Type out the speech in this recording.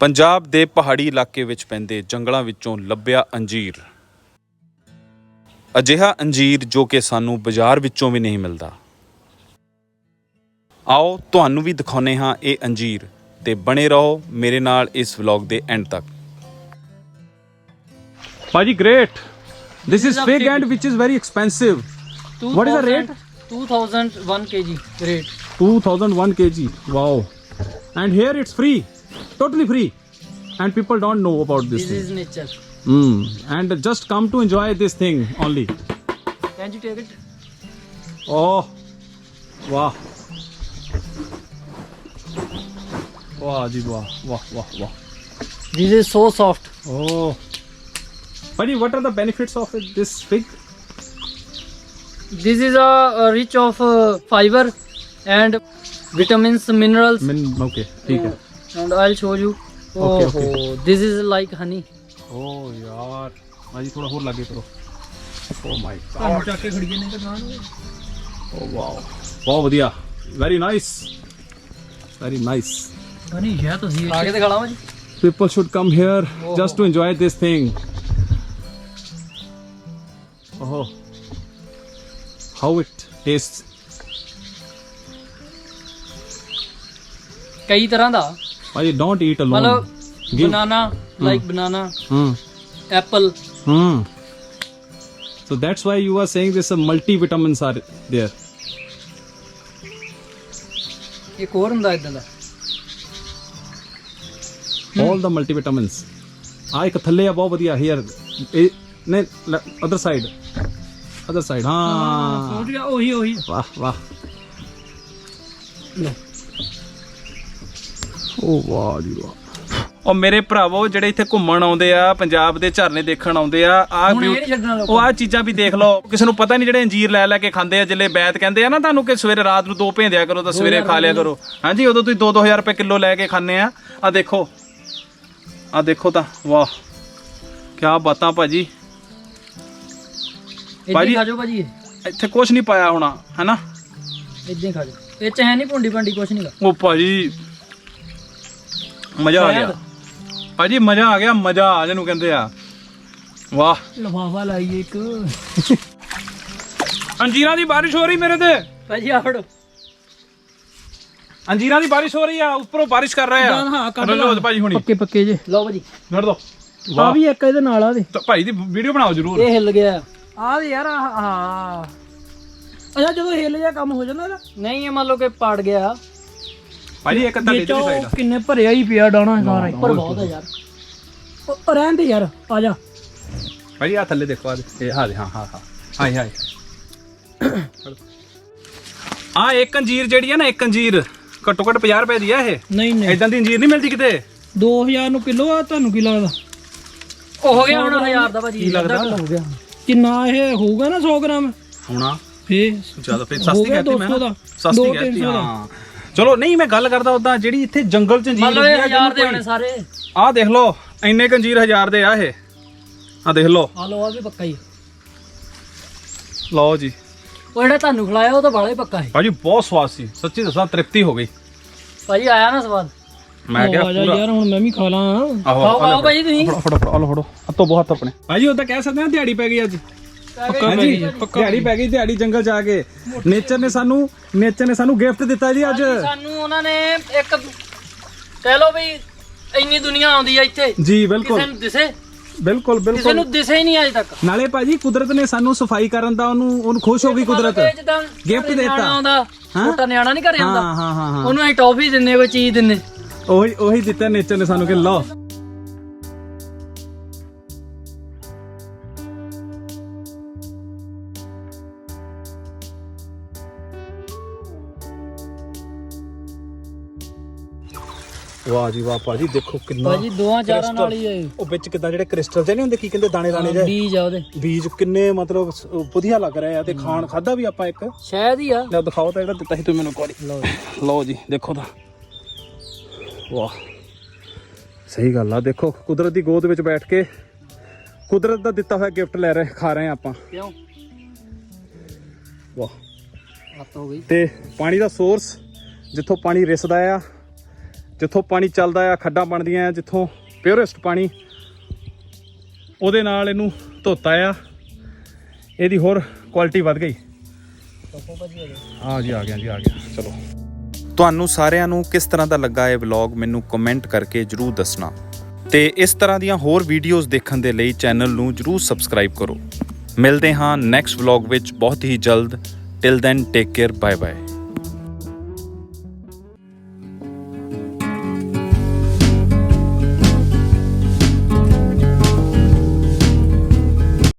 ਪੰਜਾਬ ਦੇ ਪਹਾੜੀ ਇਲਾਕੇ ਵਿੱਚ ਪੈਂਦੇ ਜੰਗਲਾਂ ਵਿੱਚੋਂ ਲੱਭਿਆ ਅੰਜੀਰ। ਅਜਿਹਾ ਅੰਜੀਰ ਜੋ ਕਿ ਸਾਨੂੰ ਬਾਜ਼ਾਰ ਵਿੱਚੋਂ ਵੀ ਨਹੀਂ ਮਿਲਦਾ। ਆਓ ਤੁਹਾਨੂੰ ਵੀ ਦਿਖਾਉਨੇ ਹਾਂ ਇਹ ਅੰਜੀਰ ਤੇ ਬਣੇ ਰਹੋ ਮੇਰੇ ਨਾਲ ਇਸ ਵਲੌਗ ਦੇ ਐਂਡ ਤੱਕ। ਭਾਜੀ great a fig fig. and which is very expensive. What is the rate? 2001 kg rate. 2001 kg wow. And here it's free. totally free. And people don't know about this this thing. is nature. Mm. and just come to enjoy this thing only. Can you take it? Oh. Wow. Wow ji wow. Wow wow wow. This is so soft. Oh. Buddy what are the benefits of this fig this is a, rich of uh, fiber and vitamins minerals. Min okay. Theek And I'll show you. Oh, Okay, okay. this is like honey. ਓ ਯਾਰ ਭਾਜੀ ਥੋੜਾ ਹੋਰ ਲਾਗੇ ਕਰੋ ਓ ਮਾਈ ਤੁਹਾਨੂੰ ਚੱਕ ਕੇ ਖੜੀਏ ਨਹੀਂ ਤਾਂ ਓ ਵਾਓ ਬਹੁਤ ਵਧੀਆ very nice very nice honey ਹੈ ਤੁਸੀਂ ਆ ਕੇ ਦਿਖਾਵਾਂ ਜੀ people should come here just to enjoy this thing oh how it tastes ਕਈ ਤਰ੍ਹਾਂ ਦਾ ਭਾਜੀ don't eat alone ਮਤਲਬ banana like banana hmm apple hmm so that's why you are saying this uh, multivitamins are there ਇੱਕ ਹੋਰ ਹੁੰਦਾ ਇਦਾਂ ਦਾ all the multivitamins ਆ ਇੱਕ ਥੱਲੇ ਆ ਬਹੁਤ ਵਧੀਆ here ਇਹ ਨਹੀਂ ਅਦਰ ਸਾਈਡ ਅਦਰ ਸਾਈਡ ਹਾਂ ਪਹੁੰਚ ਗਿਆ ਉਹੀ ਉਹੀ ਵਾਹ ਵਾਹ ਓ ਵਾਹ ਜੀ ਵਾਹ। ਉਹ ਮੇਰੇ ਭਰਾਵੋ ਜਿਹੜੇ ਇੱਥੇ ਘੁੰਮਣ ਆਉਂਦੇ ਆ ਪੰਜਾਬ ਦੇ ਝਰਨੇ ਦੇਖਣ ਆਉਂਦੇ ਆ ਆ ਉਹ ਆ ਚੀਜ਼ਾਂ ਵੀ ਦੇਖ ਲਓ। ਕਿਸੇ ਨੂੰ ਪਤਾ ਨਹੀਂ ਜਿਹੜੇ ਅੰਜੀਰ ਲੈ ਲੈ ਕੇ ਖਾਂਦੇ ਆ ਜਿੱਲੇ ਬੈਤ ਕਹਿੰਦੇ ਆ ਨਾ ਤੁਹਾਨੂੰ ਕਿ ਸਵੇਰੇ ਰਾਤ ਨੂੰ ਦੋ ਭੇਂਦਿਆ ਕਰੋ ਤਾਂ ਸਵੇਰੇ ਖਾ ਲਿਆ ਕਰੋ। ਹਾਂਜੀ ਉਦੋਂ ਤੁਸੀਂ 2-2000 ਰੁਪਏ ਕਿਲੋ ਲੈ ਕੇ ਖਾਂਦੇ ਆ। ਆ ਦੇਖੋ। ਆ ਦੇਖੋ ਤਾਂ ਵਾਹ। ਕੀ ਬਾਤਾਂ ਭਾਜੀ। ਭਾਜੀ- ਹੀ ਖਾ ਜਾਓ ਭਾਜੀ। ਇੱਥੇ ਕੁਝ ਨਹੀਂ ਪਾਇਆ ਹੋਣਾ ਹੈਨਾ? ਇੱਦਾਂ ਹੀ ਖਾ ਜਾਓ ਇਹ ਚ ਹੈ ਨਹੀਂ ਭੁੰਡੀ ਭੰਡੀ ਕੁਛ ਨਹੀਂ ਗਾ। ਉਹ ਭਾਜੀ ਮਜ਼ਾ ਆ ਗਿਆ। ਭਾਜੀ ਮਜ਼ਾ ਆ ਗਿਆ ਮਜ਼ਾ ਆ ਜਿਹਨੂੰ ਕਹਿੰਦੇ ਆ। ਵਾਹ। ਲਫਾਫਾ ਲਾਈਏ ਇੱਕ। ਅੰਜੀਰਾਂ ਦੀ ਬਾਰਿਸ਼ ਹੋ ਰਹੀ ਮੇਰੇ ਤੇ। ਭਾਜੀ ਆ ਫੜੋ। ਅੰਜੀਰਾਂ ਦੀ ਬਾਰਿਸ਼ ਹੋ ਰਹੀ ਆ ਉੱਪਰੋਂ ਬਾਰਿਸ਼ ਕਰ ਰਹੇ ਆ। ਜਾਨ ਹਾਂ, ਕੱਢ ਲੋ ਲਾ। ਭਾਜੀ ਹੁਣੀ। ਪੱਕੇ ਪੱਕੇ ਜੇ। ਲਓ ਭਾਜੀ ਨੜ ਦੋ। ਆ ਵਾਹ। ਵੀ ਇੱਕ ਇਹਦੇ ਨਾਲ ਆ ਦੇ। ਭਾਈ ਦੀ ਵੀਡੀਓ ਬਣਾਓ ਜਰੂਰ। ਇਹ ਹਿੱਲ ਗਿਆ। ਆ ਦੇ ਯਾਰ ਆ ਅੱਛਾ ਜਦੋਂ ਹਿੱਲ ਜਾ ਕੰਮ ਹੋ ਜਾਂਦਾ ਨਹੀਂ ਇਹ ਮੰਨ ਲਓ ਕਿ ਪੜ ਗਿਆ। ਭਾਜੀ ਇੱਕ ਅੱਧਾ ਦੇ ਵਿੱਚੋਂ ਦੇ ਸਾਈਡ ਕਿੰਨੇ ਭਰਿਆ ਹੀ ਪਿਆ ਡਾਣਾ ਸਾਰਾ ਪਰ ਬਹੁਤ ਹੈ ਯਾਰ। ਉਹ- ਉਹ ਰਹਿਣ ਦੇ ਯਾਰ ਆ ਜਾ। ਭਾਜੀ ਆ ਥੱਲੇ ਦੇਖੋ ਆ ਦੇ। ਇਹ ਹਾਂ ਹਾਂ ਹਾਂ ਹਾਂ। ਹਾਈ ਹਾਈ ਆ ਇੱਕ ਅੰਜੀਰ ਜਿਹੜੀ ਆ ਨਾ ਇੱਕ ਅੰਜੀਰ। ਘੱਟੋ ਘੱਟ 50 ਰੁਪਏ ਦੀ ਆ ਇਹ। ਨਹੀਂ ਨਹੀਂ। ਇਦਾਂ ਦੀ ਅੰਜੀਰ ਨਹੀਂ ਮਿਲਦੀ ਕਿਤੇ? 2000 ਨੂੰ ਕਿਲੋ ਆ ਤੁਹਾਨੂੰ ਕੀ ਲੱਗਦਾ? ਉਹ ਹੋ ਗਿਆ ਹੁਣ 1000 ਦਾ ਭਾਜੀ ਕੀ ਲੱਗਦਾ? ਹੋ ਕਿੰਨਾ ਇਹ ਹੋਊਗਾ ਨਾ 100 ਗ੍ਰਾਮ? ਹੋਣਾ। ਫੇ ਜ਼ਿਆਦਾ ਫਿਰ ਹੋ ਸਸਤੀ ਗਿਆ ਕਹਤੀ ਮੈਂ 200 ਨਾ। ਦਾ। ਸਸਤੀ ਦੋ ਕਹਤੀ ਤਿੰਨ ਸੌ ਦਾ। ਹਾਂ। ਚਲੋ ਨਹੀਂ ਮੈਂ ਗੱਲ ਕਰਦਾ ਉਦਾਂ ਜਿਹੜੀ ਇੱਥੇ ਜੰਗਲ ਚ ਲਓ ਹੁੰਦੀ ਇਹ ਆ 1000 ਦੇ ਹੋਣੇ ਸਾਰੇ। ਆਹ ਦੇਖ ਲਓ ਇੰਨੇ ਕੁ ਅੰਜੀਰ ਹਜ਼ਾਰ ਦੇ ਆ ਇਹ। ਆ ਦੇਖ ਲਓ। ਆ ਲਓ ਆ ਵੀ ਪੱਕਾ ਹੀ ਲਓ ਜੀ। ਉਹ ਜਿਹੜਾ ਤੁਹਾਨੂੰ ਖਿਲਾਇਆ ਉਹ ਤਾਂ ਬਾਲਾ ਹੀ ਪੱਕਾ ਹੈ ਭਾਜੀ ਬਹੁਤ ਸਵਾਦ ਸੀ। ਸੱਚੀ ਦੱਸਾਂ ਤ੍ਰਿਪਤੀ ਹੋ ਗਈ। ਭਾਜੀ ਆਇਆ ਨਾ ਸਵਾਦ? ਮੈਂ ਕਿਹਾ ਪੂਰਾ ਯਾਰ ਹੁਣ ਮੈਂ ਵੀ ਖਾ ਲਾਂ। ਆਹੋ ਖਾਓ ਖਾਓ ਭਾਜੀ ਤੁਸੀਂ। ਫੜੋ ਫੜੋ ਫੜੋ ਫੜੋ। ਹੱਥੋਂ ਬਹੁਤ ਆਪਣੇ। ਭਾਜੀ ਉਹ ਤਾਂ ਕਹਿ ਸਕਦੇ ਆ ਦਿਹਾੜੀ ਪੈ ਗਈ ਅੱਜ। ਹਾਂਜੀ। ਦਿਹਾੜੀ ਪੈ ਗਈ। ਦਿਹਾੜੀ ਜੰਗਲ ਜਾ ਕੇ। ਨੇਚਰ ਨੇ ਸਾਨੂੰ ਨੇਚਰ ਨੇ ਸਾਨੂੰ ਗਿਫਟ ਦਿੱਤਾ ਜੀ ਅੱਜ। ਸਾਨੂੰ ਉਹਨਾਂ ਨੇ ਇੱਕ ਕਹਿ ਲਓ ਵੀ ਇੰਨੀ ਦੁਨੀਆ ਆਉਂਦੀ ਆ ਇੱਥੇ। ਜੀ ਬਿਲਕੁਲ। ਕਿਸੇ ਨੂੰ ਦਿਸੇ? ਬਿਲਕੁਲ ਕਿਸੇ ਬਿਲਕੁਲ ਨੂੰ ਦਿਸੇ ਹੀ ਨਹੀਂ ਅਜੇ ਤੱਕ। ਨਾਲੇ ਭਾਜੀ ਕੁਦਰਤ ਨੇ ਸਾਨੂੰ ਸਫ਼ਾਈ ਕਰਨ ਦਾ ਉਹਨੂੰ ਉਹਨੂੰ ਖੁਸ਼ ਹੋ ਗਈ ਕੁਦਰਤ। ਘਰੇ ਦੇਤਾ। ਛੋਟਾ ਨਿਆਣਾ ਨਹੀਂ ਘਰੇ ਆਉਂਦਾ। ਹਾਂ ਹਾਂ ਹਾਂ। ਉਹਨੂੰ ਅਸੀਂ ਟੌਫੀ ਦਿੰਨੇ ਕੋਈ ਚੀਜ਼ ਦਿੰਨੇ। ਉਹੀ ਉਹੀ ਦਿੱਤਾ ਨੇਚਰ ਨੇ ਸਾਨੂੰ ਕਿ ਲਓ। ਵਾਹ ਜੀ ਵਾਹ ਭਾਜੀ ਦੇਖੋ ਕਿੰਨਾ ਭਾਜੀ ਦੋਹਾਂ ਚਾਰਾਂ ਨਾਲ ਹੀ ਇਹ। ਉਹ ਵਿੱਚ ਕਿਦਾਂ ਜਿਹੜੇ ਕ੍ਰਿਸਟਲ ਜਿਹੇ ਨਹੀਂ ਹੁੰਦੇ ਕੀ ਕਹਿੰਦੇ ਦਾਣੇ ਦਾਣੇ ਜਿਹੇ? ਬੀਜ ਆ ਉਹਦੇ। ਬੀਜ ਕਿੰਨੇ ਮਤਲਬ ਵਧੀਆ ਲੱਗ ਰਹੇ ਆ ਤੇ ਖਾਣ ਖਾਦਾ ਵੀ ਆਪਾਂ ਇੱਕ? ਸ਼ਾਇਦ ਹੀ ਆ। ਲੈ ਦਿਖਾਓ ਤਾਂ ਜਿਹੜਾ ਦਿੱਤਾ ਸੀ ਤੂੰ ਮੈਨੂੰ ਇੱਕ ਵਾਰੀ। ਲਓ ਲਓ ਜੀ ਦੇਖੋ ਤਾਂ। ਵਾਹ। ਸਹੀ ਗੱਲ ਆ ਦੇਖੋ ਕੁਦਰਤ ਦੀ ਗੋਦ ਵਿੱਚ ਬੈਠ ਕੇ ਕੁਦਰਤ ਦਾ ਦਿੱਤਾ ਹੋਇਆ ਗਿਫਟ ਲੈ ਰਹੇ ਖਾ ਰਹੇ ਆਪਾਂ। ਕਿਉਂ? ਵਾਹ। ਹੱਥ ਹੋ ਗਈ। ਤੇ ਪਾਣੀ ਦਾ ਸੋਰਸ ਜਿੱਥੋਂ ਪਾਣੀ ਰਿਸਦਾ ਆ ਜਿੱਥੋਂ ਪਾਣੀ ਚੱਲਦਾ ਆ, ਖੱਡਾਂ ਬਣਦੀਆਂ ਆ, ਜਿੱਥੋਂ ਪਿਓਰੈਸਟ ਪਾਣੀ, ਉਹਦੇ ਨਾਲ ਇਹਨੂੰ ਧੋਤਾ ਆ। ਇਹਦੀ ਹੋਰ ਕੁਆਲਿਟੀ ਵੱਧ ਗਈ। ਆ ਜੀ, ਆ ਗਿਆ ਜੀ, ਆ ਗਿਆ। ਚਲੋ। ਤੁਹਾਨੂੰ ਸਾਰਿਆਂ ਨੂੰ ਕਿਸ ਤਰ੍ਹਾਂ ਦਾ ਲੱਗਾ ਇਹ ਵਲੌਗ ਮੈਨੂੰ ਕਮੈਂਟ ਕਰਕੇ ਜਰੂਰ ਦੱਸਣਾ। ਤੇ ਇਸ ਤਰ੍ਹਾਂ ਦੀਆਂ ਹੋਰ ਵੀਡੀਓਜ਼ ਦੇਖਣ ਦੇ ਲਈ ਚੈਨਲ ਨੂੰ ਜਰੂਰ ਸਬਸਕ੍ਰਾਈਬ ਕਰੋ। ਮਿਲਦੇ ਹਾਂ ਨੈਕਸਟ ਵਲੌਗ ਵਿੱਚ। ਬਹੁਤ ਹੀ ਜਲਦ। Till then take care bye bye